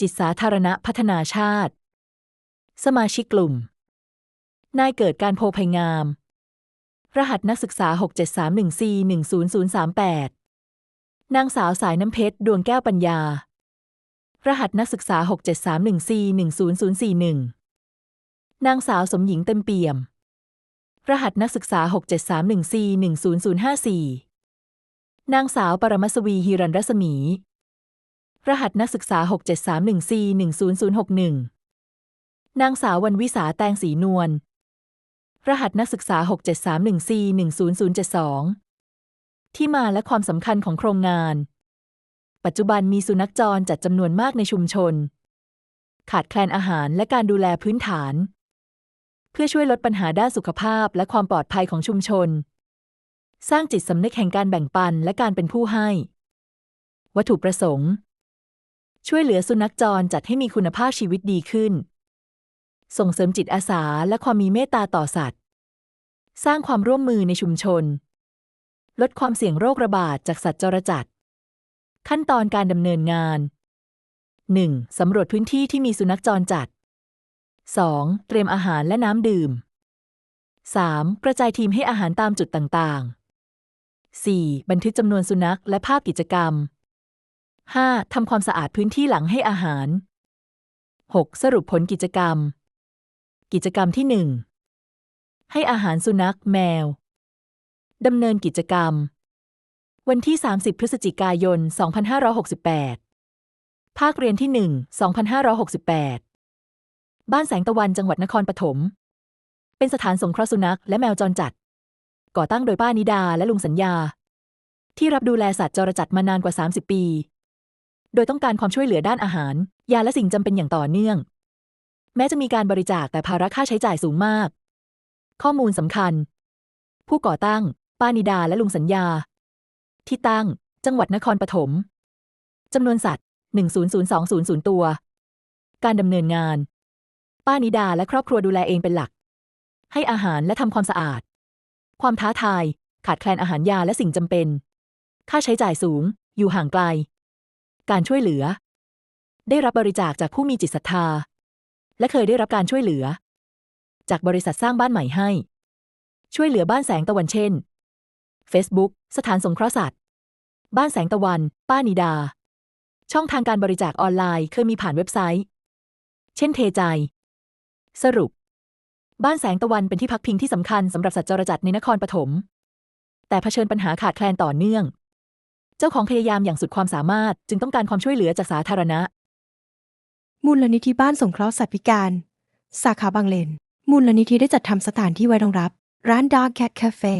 จิตสาธารณพัฒนาชาติ สมาชิกกลุ่ม นายเกิดการโพภัยงาม รหัสนักศึกษา 673141038 นางสาวสายน้ำเพชร ดวงแก้วปัญญา รหัสนักศึกษา 673141041 นางสาวสมหญิงเต็มเปี่ยม รหัสนักศึกษา 673141054 นางสาวปรมสวีฮิรันรัศมี รหัสนักศึกษา 673141061 นางสาววันวิสาแตงสีนวล รหัสนักศึกษา 673141072 ที่มาและความสำคัญของโครงงาน ปัจจุบันมีสุนัขจรจัดจำนวนมากในชุมชน ขาดแคลนอาหารและการดูแลพื้นฐาน เพื่อช่วยลดปัญหาด้านสุขภาพและความปลอดภัยของชุมชน สร้างจิตสำนึกแห่งการแบ่งปันและการเป็นผู้ให้ วัตถุประสงค์ ช่วยเหลือสุนัขจรจัดให้มีคุณภาพชีวิตดีขึ้น ส่งเสริมจิตอาสาและความมีเมตตาต่อสัตว์ สร้างความร่วมมือในชุมชน ลดความเสี่ยงโรคระบาดจากสัตว์จรจัด ขั้นตอนการดำเนินงาน 1. สำรวจพื้นที่ที่มีสุนัขจรจัด 2. เตรียมอาหารและน้ำดื่ม 3. กระจายทีมให้อาหารตามจุดต่างๆ 4. บันทึกจำนวนสุนัขและภาพกิจกรรม 5. ทำความสะอาดพื้นที่หลังให้อาหาร 6. สรุปผลกิจกรรม กิจกรรมที่ 1 ให้อาหารสุนัข แมว ดำเนินกิจกรรม วันที่ 30 พฤศจิกายน 2568 ภาคเรียนที่ 1 2568 บ้านแสงตะวันจังหวัดนครปฐม เป็นสถานสงเคราะห์สุนัขและแมวจรจัด ก่อตั้งโดยป้านิดาและลุงสัญญา ที่รับดูแลสัตว์จรจัดมานานกว่า 30 ปี โดยต้องการความช่วยเหลือด้านอาหาร ยาและสิ่งจำเป็นอย่างต่อเนื่อง แม้จะมีการบริจาคแต่ภาระค่าใช้จ่ายสูงมาก ข้อมูลสำคัญ ผู้ก่อตั้ง ป้านิดาและลุงสัญญา ที่ตั้ง จังหวัดนครปฐมจำนวนสัตว์ 100,200 ตัว การดำเนินงาน ป้านิดาและครอบครัวดูแลเองเป็นหลัก ให้อาหารและทำความสะอาด ความท้าทาย ขาดแคลนอาหารยาและสิ่งจำเป็น ค่าใช้จ่ายสูง อยู่ห่างไกล การช่วยเหลือ ได้รับบริจาคจากผู้มีจิตศรัทธา และเคยได้รับการช่วยเหลือ จากบริษัทสร้างบ้านใหม่ให้ ช่วยเหลือบ้านแสงตะวันเช่น Facebook สถานสงเคราะห์สัตว์ บ้านแสงตะวัน ป้านิดา ช่องทางการบริจาคออนไลน์เคยมีผ่านเว็บไซต์ เช่นเทใจ สรุป บ้านแสงตะวันเป็นที่พักพิงที่สำคัญสำหรับสัตว์จรจัดในนครปฐม แต่เผชิญปัญหาขาดแคลนต่อเนื่อง เจ้าของพยายามอย่างสุดความสามารถ จึงต้องการความช่วยเหลือจากสาธารณะ มูลนิธิบ้านสงเคราะห์สัตว์พิการ สาขาบางเลน มูลนิธิได้จัดทำสถานที่ไว้รองรับ ร้าน Dog Cat Cafe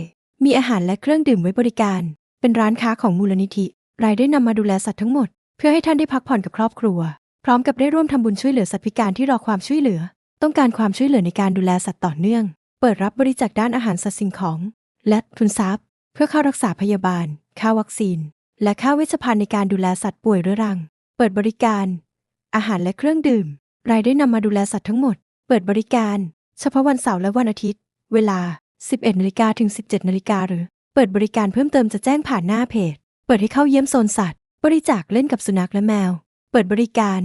มีอาหารและเครื่องดื่มไว้บริการ เป็นร้านค้าของมูลนิธิ รายได้นำมาดูแลสัตว์ทั้งหมด เพื่อให้ท่านได้พักผ่อนกับครอบครัว พร้อมกับได้ร่วมทำบุญช่วยเหลือสัตว์พิการที่รอความช่วยเหลือ ต้องการความช่วยเหลือในการดูแลสัตว์ต่อเนื่อง เปิดรับบริจาคด้านอาหารสัตว์สิ่งของ และทุนทรัพย์ เพื่อค่ารักษาพยาบาล ค่าวัคซีน และค่าเวชภัณฑ์ในการดูแลสัตว์ป่วยเรื้อรัง เปิดบริการ อาหารและเครื่องดื่ม รายได้นำมาดูแลสัตว์ทั้งหมด เปิดบริการ เฉพาะวันเสาร์และวันอาทิตย์ เวลา 11นาฬิกาถึง 17นาฬิกาหรือ เปิดบริการเพิ่มเติมจะแจ้งผ่านหน้าเพจ เปิดให้เข้าเยี่ยมโซนสัตว์ บริจาคเล่นกับสุนัขและแมว เปิดบริการ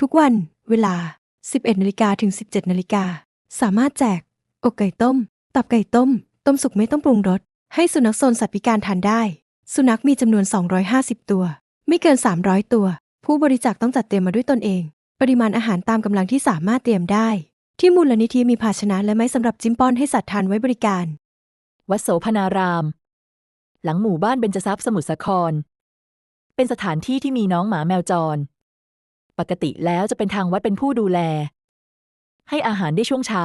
ทุกวัน เวลา 11นาฬิกาถึง 17นาฬิกาสามารถแจก อกไก่ต้ม ตับไก่ต้ม ต้มสุกไม่ต้องปรุงรส ให้สุนัขโซนสัตว์พิการทานได้ สุนัขมีจำนวน 250 ตัว ไม่เกิน 300 ตัว ผู้บริจาคต้องจัดเตรียมมาด้วยตนเอง ปริมาณอาหารตามกำลังที่สามารถเตรียมได้ ที่มูลนิธิมีภาชนะและไม้สำหรับจิ้มป้อนให้สัตว์ทานไว้บริการ วัดโสพนาราม หลังหมู่บ้านเบญจทรัพย์สมุทรสาคร เป็นสถานที่ที่มีน้องหมาแมวจร ปกติแล้วจะเป็นทางวัดเป็นผู้ดูแล ให้อาหารได้ช่วงเช้า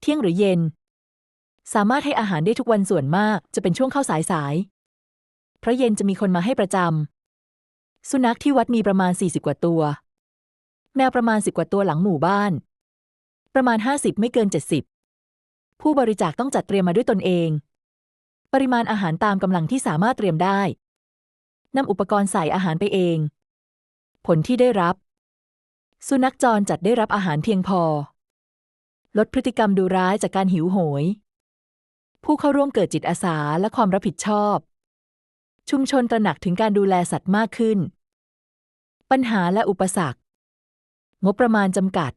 เที่ยงหรือเย็น สามารถให้อาหารได้ทุกวันส่วนมากจะเป็นช่วงเข้าสายสาย เพราะเย็นจะมีคนมาให้ประจำ สุนัขที่วัดมีประมาณ 40 กว่าตัว แมวประมาณ 10 กว่าตัวหลังหมู่บ้าน ประมาณ 50 ไม่เกิน 70 ผู้บริจาคต้องจัดเตรียมมาด้วยตนเอง ปริมาณอาหารตามกำลังที่สามารถเตรียมได้นำอุปกรณ์ใส่อาหารไปเอง ผลที่ได้รับ สุนัขจรจัดได้รับอาหารเพียงพอ ลดพฤติกรรมดูร้ายจากการหิวโหย ผู้เข้าร่วมเกิดจิตอาสาและความรับผิดชอบ ชุมชนตระหนักถึงการดูแลสัตว์มากขึ้น ปัญหาและอุปสรรค งบประมาณจำกัด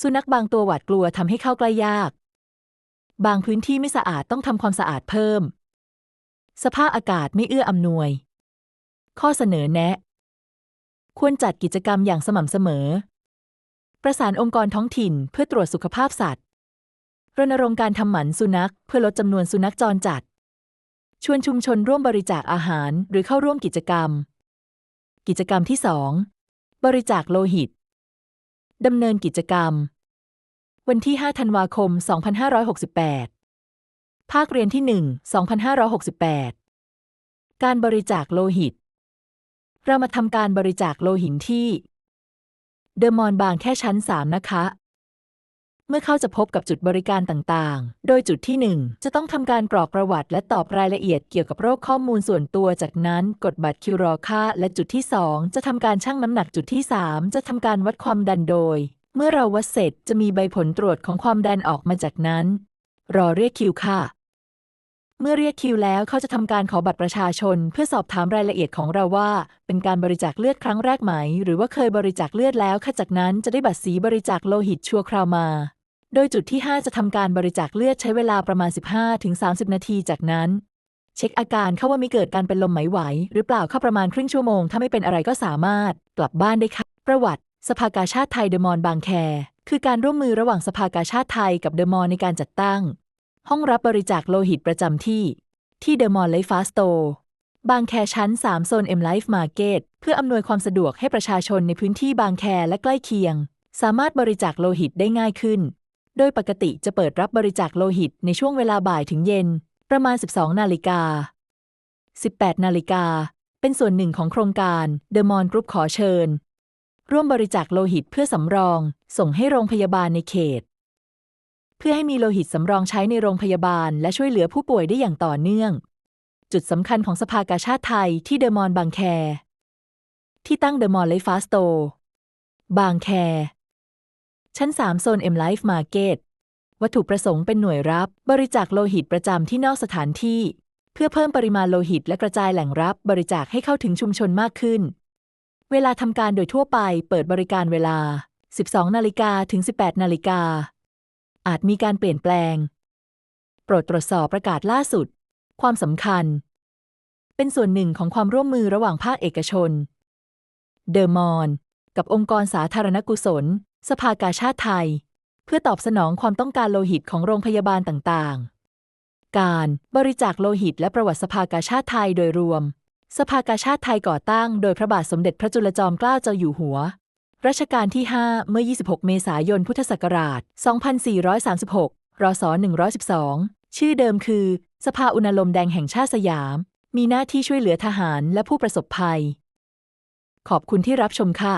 สุนัขบางตัวหวาดกลัวทำให้เข้าใกล้ยาก บางพื้นที่ไม่สะอาดต้องทำความสะอาดเพิ่ม สภาพอากาศไม่เอื้ออำนวย ข้อเสนอแนะ ควรจัดกิจกรรมอย่างสม่ำเสมอ ประสานองค์กรท้องถิ่นเพื่อตรวจสุขภาพสัตว์รณรงค์การทำหมันสุนัขเพื่อลดจำนวนสุนัขจรจัด ชวนชุมชนร่วมบริจาคอาหารหรือเข้าร่วมกิจกรรม กิจกรรมที่ 2 บริจาคโลหิต ดำเนินกิจกรรม วันที่ 5 ธันวาคม 2568 ภาคเรียนที่ 1 2568 การบริจาคโลหิต เรามาทำการบริจาคโลหิตที่ เดอะมอนบางแค่ชั้น 3 นะคะ มื่อเข้าจะพบกับจุดบริการต่างๆ โดยจุดที่ 1 จะต้องทำการกรอกประวัติ และตอบรายละเอียดเกี่ยวกับโรคข้อมูลส่วนตัว จากนั้นกดบัตรคิวรอค่า และจุดที่ 2 จะทำการชั่งน้ำหนักจุดที่ 3 จะทำการวัดความดันโดย เมื่อเราวัดเสร็จจะมีใบผลตรวจของความดันออกมาจากนั้น รอเรียกคิวค่ะเมื่อเรียกคิวแล้วเขาจะทำการขอบัตรประชาชน เพื่อสอบถามรายละเอียดของเราว่า เป็นการบริจาคเลือดครั้งแรกไหม หรือว่าเคยบริจาคเลือดแล้วค่ะจากนั้นจะได้บัตรสีบริจาคโลหิตชัวคราวมา โดยจุดที่ 5 จะทำการบริจาคเลือดใช้เวลาประมาณ 15-30 นาทีจากนั้น เช็คอาการเข้าว่ามีเกิดการเป็นลมไหมไหว หรือเปล่าเข้าประมาณครึ่งชั่วโมง ถ้าไม่เป็นอะไรก็สามารถกลับบ้านได้ค่ะ ประวัติ สภากาชาติไทยเดมอนบางแค คือการร่วมมือระหว่างสภากาชาติไทยกับเดมอนในการจัดตั้ง ห้องรับบริจาคโลหิตประจำที่ ที่เดมอลล์ไลฟ์ฟาสโตบางแคชั้น 3 โซน M Life Market เพื่ออำนวยความสะดวกให้ประชาชนในพื้นที่บางแคและใกล้เคียง สามารถบริจาคโลหิตได้ง่ายขึ้น โดยปกติจะเปิดรับบริจาคโลหิตในช่วงเวลาบ่ายถึงเย็น ประมาณ 12 นาฬิกา 18 นาฬิกา เป็นส่วนหนึ่งของโครงการเดอะมอนกรุ๊ปขอเชิญ ร่วมบริจาคโลหิตเพื่อสำรอง ส่งให้โรงพยาบาลในเขต เพื่อให้มีโลหิตสำรองใช้ในโรงพยาบาล และช่วยเหลือผู้ป่วยได้อย่างต่อเนื่อง จุดสำคัญของสภากาชาติไทยที่เดอะมอนบางแค ที่ตั้งเดอะมอลล์ไลฟ์ฟาสโตบางแค ชั้น 3 โซน M Life Market วัตถุประสงค์เป็นหน่วยรับบริจาคโลหิตประจำที่นอกสถานที่ เพื่อเพิ่มปริมาณโลหิตและกระจายแหล่งรับบริจาคให้เข้าถึงชุมชนมากขึ้น เวลาทำการโดยทั่วไปเปิดบริการเวลา 12 นาฬิกาถึง 18 นาฬิกา อาจมีการเปลี่ยนแปลง โปรดตรวจสอบประกาศล่าสุด ความสำคัญ เป็นส่วนหนึ่งของความร่วมมือระหว่างภาคเอกชน เดอะมอน กับองค์กรสาธารณกุศล สภากาชาติไทย เพื่อตอบสนองความต้องการโลหิตของโรงพยาบาลต่างๆ การบริจาคโลหิตและประวัติสภากาชาติไทยโดยรวม สภากาชาติไทยก่อตั้งโดยพระบาทสมเด็จพระจุลจอมเกล้าเจ้าอยู่หัว รัชกาลที่ 5 เมื่อ 26 เมษายน พุทธศักราช 2436 รศ 112 ชื่อเดิมคือ สภาอุณลมแดงแห่งชาติสยาม มีหน้าที่ช่วยเหลือทหารและผู้ประสบภัย ขอบคุณที่รับชมค่ะ